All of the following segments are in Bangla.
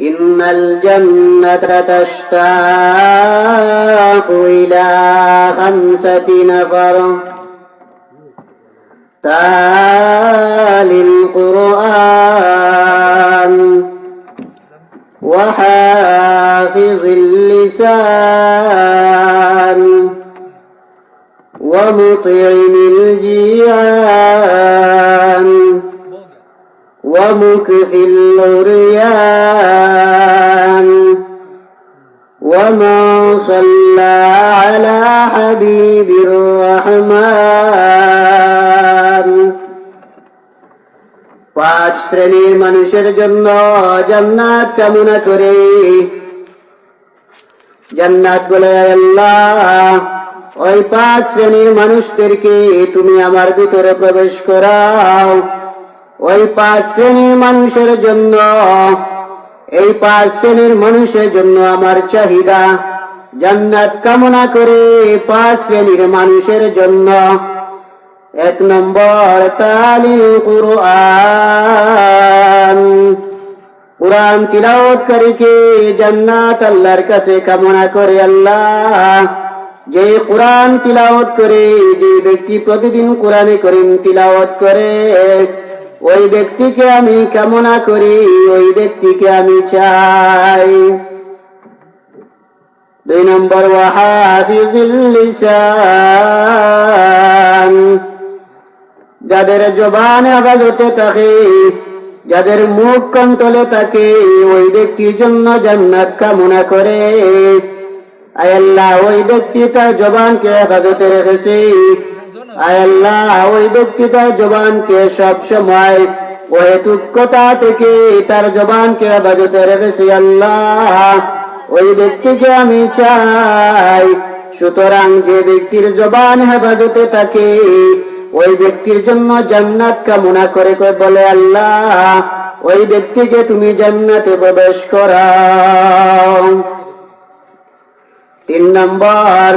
إن الجنة تشتاق إلى خمسة نفر. تالي القرآن. وحافظ اللسان. ومطعم الجيعان ومكث العريان. ومن صلى على حبيب الرحمن পাঁচ শ্রেণীর মানুষের জন্য জান্নাত কামনা করে জান্নাত বলে আল্লাহ ওই পাঁচ শ্রেণীর মানুষদেরকে তুমি আমার ভিতরে প্রবেশ করাও ওই পাঁচ শ্রেণীর মানুষের জন্য এই পাঁচ শ্রেণির মানুষের জন্য আমার চাহিদা। জান্নাত কামনা করে পাঁচ শ্রেণির মানুষের জন্য। এক নম্বর তালিল কুরআন। কোরআন তিলাওয়াতকারীকে জান্নাত আল্লাহর কাছে কামনা করে আল্লাহ? যে কোরআন তিলাওয়াত করে, যে ব্যক্তি প্রতিদিন কোরআনে করিম তিলাওয়াত করে ওই ব্যক্তিকে আমি কামনা করি, ওই ব্যক্তিকে আমি চাই। দুই নম্বর যাদের জবান আবাজতে থাকে, যাদের মুখ কন্ট্রোলে থাকে, ওই ব্যক্তির জন্য জান্নাত কামনা করে। আয় আল্লাহ, ওই ব্যক্তি তার জবানকে হেফাজতে রেখেছে। আল্লাহ, ওই ব্যক্তি জবানকে সব সময় ওই তুক্কতা থেকে তার জবানকে হেফাজতে রেখেছে আল্লাহ। ওই ব্যক্তিকে আমি চাই, সুতরাং যে ব্যক্তির জবান হেফাজতে থাকে, ওই ব্যক্তির জন্য জান্নাত কামনা করে করে বলে আল্লাহ, ওই ব্যক্তিকে তুমি জান্নাতে প্রবেশ করাও। তিন নম্বর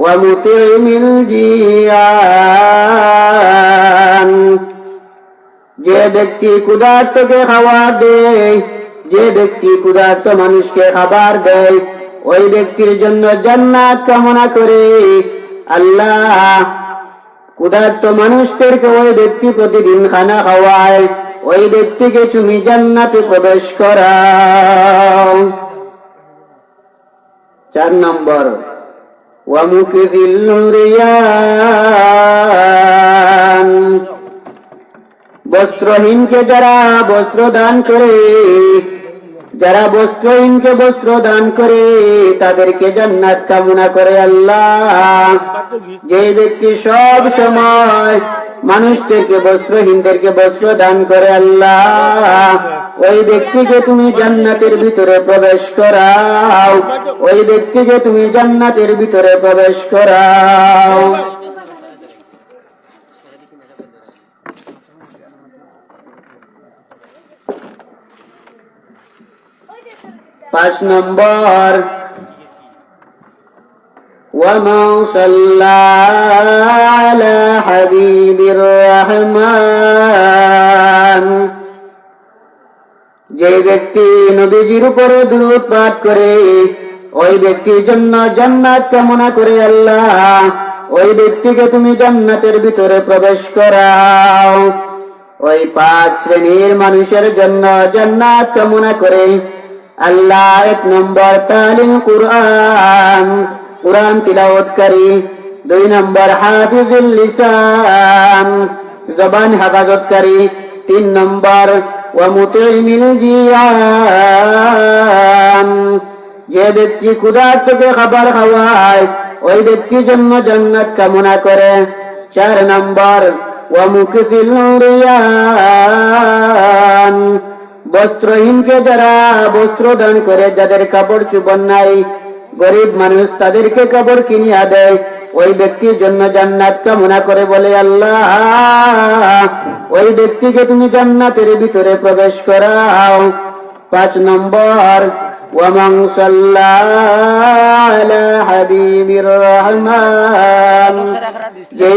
ওয়ামুতিমিল জিয়ান যে ব্যক্তি ক্ষুধার্তকে খাবার দেয়, যে ব্যক্তি ক্ষুধার্ত মানুষকে খাবার দেয়, ওই ব্যক্তির জন্য জান্নাত কামনা করে আল্লাহ। ক্ষুধার্ত মানুষদেরকে ওই ব্যক্তি প্রতিদিন খানা খাওয়ায়, ওই ব্যক্তিকে তুমি জান্নাতে প্রবেশ করাও। চার নম্বর রিয়ান বস্ত্রহীনকে যারা বস্ত্র দান করে, যারা বস্ত্রহীনকে বস্ত্র দান করে, তাদেরকে জান্নাত কামনা করে আল্লাহ। যে ব্যক্তি সব সময় মানুষদেরকে, বস্ত্রহীনদেরকে বস্ত্র দান করে আল্লাহ। ওই ব্যক্তিকে তুমি জান্নাতের ভিতরে প্রবেশ করাও ওই ব্যক্তিকে তুমি জান্নাতের ভিতরে প্রবেশ করাও পাঁচ নম্বর ومن صلى على যে ব্যক্তি নবীজির উপরে দূরত পাঠ করে, ওই ব্যক্তির জন্য জান্নাত কামনা করে আল্লাহ, ওই ব্যক্তিকে তুমি জান্নাতের ভিতরে প্রবেশ করাও। ওই পাঁচ শ্রেণির মানুষের জন্য জান্নাত কামনা করে আল্লাহ এক নম্বর তালিম কুরআন কুরআন তিলাওয়াতকারী, দুই নম্বর হাফিজুল লিসান, জবান হেফাজতকারী, তিন নম্বর ওয়ামুতিমিল জিয়ান যে ব্যক্তি ক্ষুধার্তকে খাবার খাওয়ায়, ওই ব্যক্তির জন্য জান্নাত কামনা করে। চার নম্বর বস্ত্রহীনকে যারা বস্ত্র দান করে, যাদের কাপড় চুপন নাই, গরিব মানুষ তাদেরকে কাপড় কিনিয়া দেয়। ওই ব্যক্তির জন্য জান্নাত কামনা করে বলে, আল্লাহ, ওই ব্যক্তিকে তুমি জান্নাতের ভিতরে প্রবেশ করাও। পাঁচ নম্বর যে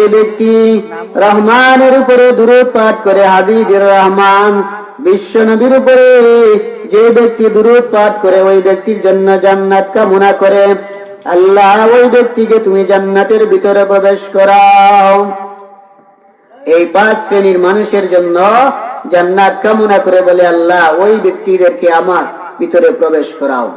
ব্যক্তি দুরূদ পাঠ করে, ওই ব্যক্তির জন্য জান্নাত কামনা করে আল্লাহ ওই ব্যক্তিকে তুমি জান্নাতের ভিতরে প্রবেশ করাও। এই পাঁচ শ্রেণির মানুষের জন্য জান্নাত কামনা করে বলে, আল্লাহ, ওই ব্যক্তিদেরকে আমার ভিতরে প্রবেশ করাও।